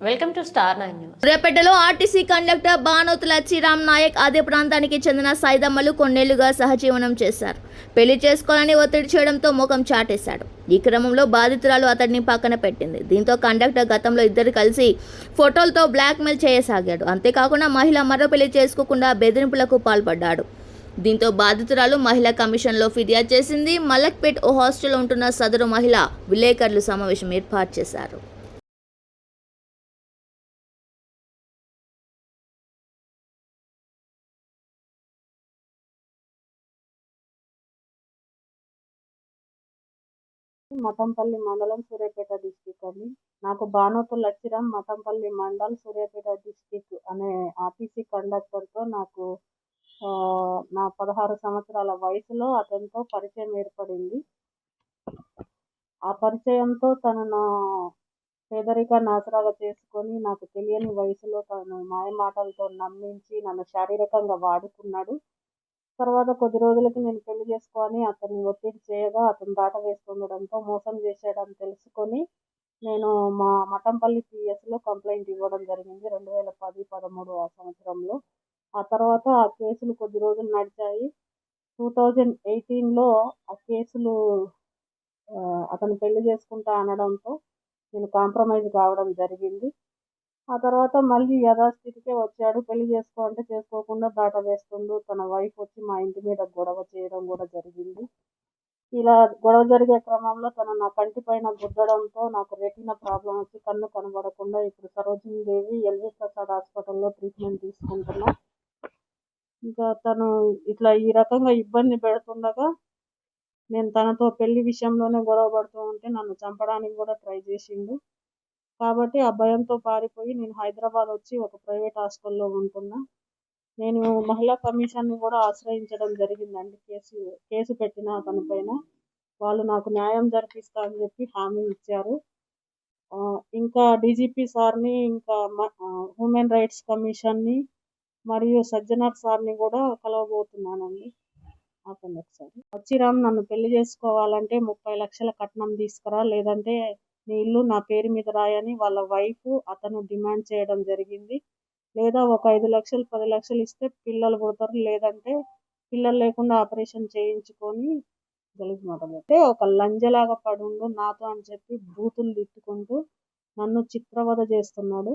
Welcome to star nine news సూర్యాపేటలో RTC conductor Banoth Chiram Nayak అదే ప్రాంతానికి చెందిన సైదమ్మలు కొన్నేళ్ళుగా సహజీవనం చేశారు. పెళ్ళి చేసుకోవాలని ఒత్తిడి చేయడంతో ముఖం చాటేశాడు. ఈ క్రమంలో బాధితురాలు అతడిని పక్కన పెట్టింది. దీంతో కండక్టర్ గతంలో ఇద్దరు కలిసి ఫోటోలతో బ్లాక్మెయిల్ చేయసాగాడు. అంతేకాకుండా మహిళ మరో పెళ్ళి చేసుకోకుండా బెదిరింపులకు పాల్పడ్డాడు. దీంతో బాధితురాలు మహిళా కమిషన్లో ఫిర్యాదు చేసింది. మలక్పేట్ ఓ హాస్టల్లో ఉంటున్న సదరు మహిళ విలేకరులు సమావేశం ఏర్పాటు చేశారు. మఠంపల్లి మండలం సూర్యాపేట డిస్టిక్ అండి. నాకు బానోతు లచ్చిరం మఠంపల్లి మండల్ సూర్యాపేట డిస్టిక్ అనే ఆర్టీసీ కండక్టర్తో నాకు ఆ, నా పదహారు సంవత్సరాల వయసులో అతనితో పరిచయం ఏర్పడింది. ఆ పరిచయంతో తను నా పేదరిక ఆసరాగా చేసుకొని నాకు తెలియని వయసులో తను మాయమాటలతో నమ్మించి నన్ను శారీరకంగా వాడుకున్నాడు. తర్వాత కొద్ది రోజులకి నేను పెళ్ళి చేసుకొని అతన్ని ఒత్తిడి చేయగా అతను దాట వేస్తుండడంతో మోసం చేశాడని తెలుసుకొని నేను మా మఠంపల్లి పిఎస్లో కంప్లైంట్ ఇవ్వడం జరిగింది రెండు వేల పది పదమూడు ఆ సంవత్సరంలో. ఆ తర్వాత ఆ కేసులు కొద్ది రోజులు నడిచాయి. టూ థౌజండ్ ఎయిటీన్లో ఆ కేసులు అతను పెళ్ళి చేసుకుంటా అనడంతో నేను కాంప్రమైజ్ కావడం జరిగింది. ఆ తర్వాత మళ్ళీ యథాస్థితికే వచ్చాడు. పెళ్ళి చేసుకో అంటే చేసుకోకుండా దాట వేస్తుండు. తన వైఫ్ వచ్చి మా ఇంటి మీద గొడవ చేయడం కూడా జరిగింది. ఇలా గొడవ జరిగే క్రమంలో తను నా కంటి పైన గుద్దడంతో నాకు రెటీనా ప్రాబ్లం వచ్చి కన్ను కనబడకుండా ఇప్పుడు సరోజిని దేవి ఎల్వి ప్రసాద్ హాస్పిటల్లో ట్రీట్మెంట్ తీసుకుంటున్నా. ఇంకా తను ఇట్లా ఈ రకంగా ఇబ్బంది పెడుతుండగా నేను తనతో పెళ్ళి విషయంలోనే గొడవ పడుతూ ఉంటే నన్ను చంపడానికి కూడా ట్రై చేసిండు. కాబట్టి ఆ భయంతో పారిపోయి నేను హైదరాబాద్ వచ్చి ఒక ప్రైవేట్ హాస్టల్లో ఉంటున్నా. నేను మహిళా కమిషన్ని కూడా ఆశ్రయించడం జరిగిందండి. కేసు కేసు పెట్టిన అతని పైన. వాళ్ళు నాకు న్యాయం జరిపిస్తా అని చెప్పి హామీ ఇచ్చారు. ఇంకా డీజీపీ సార్ని ఇంకా హ్యూమన్ రైట్స్ కమిషన్ని మరియు సజ్జనార్ సార్ని కూడా కలవబోతున్నానండి. ఆపండి ఒకసారి. వచ్చిరామ్ నన్ను పెళ్ళి చేసుకోవాలంటే ముప్పై లక్షల కట్నం తీసుకురా లేదంటే నీ ఇల్లు నా పేరు మీద రాయని వాళ్ళ వైఫ్ అతను డిమాండ్ చేయడం జరిగింది. లేదా ఒక ఐదు లక్షలు పది లక్షలు ఇస్తే పిల్లలు పుడతారు లేదంటే పిల్లలు లేకుండా ఆపరేషన్ చేయించుకొని గలీజ్ మాటలు అంటే ఒక లంజలాగా పడుండు నాతో అని చెప్పి బూతులు తిట్టుకుంటూ నన్ను చిత్రవద చేస్తున్నాడు.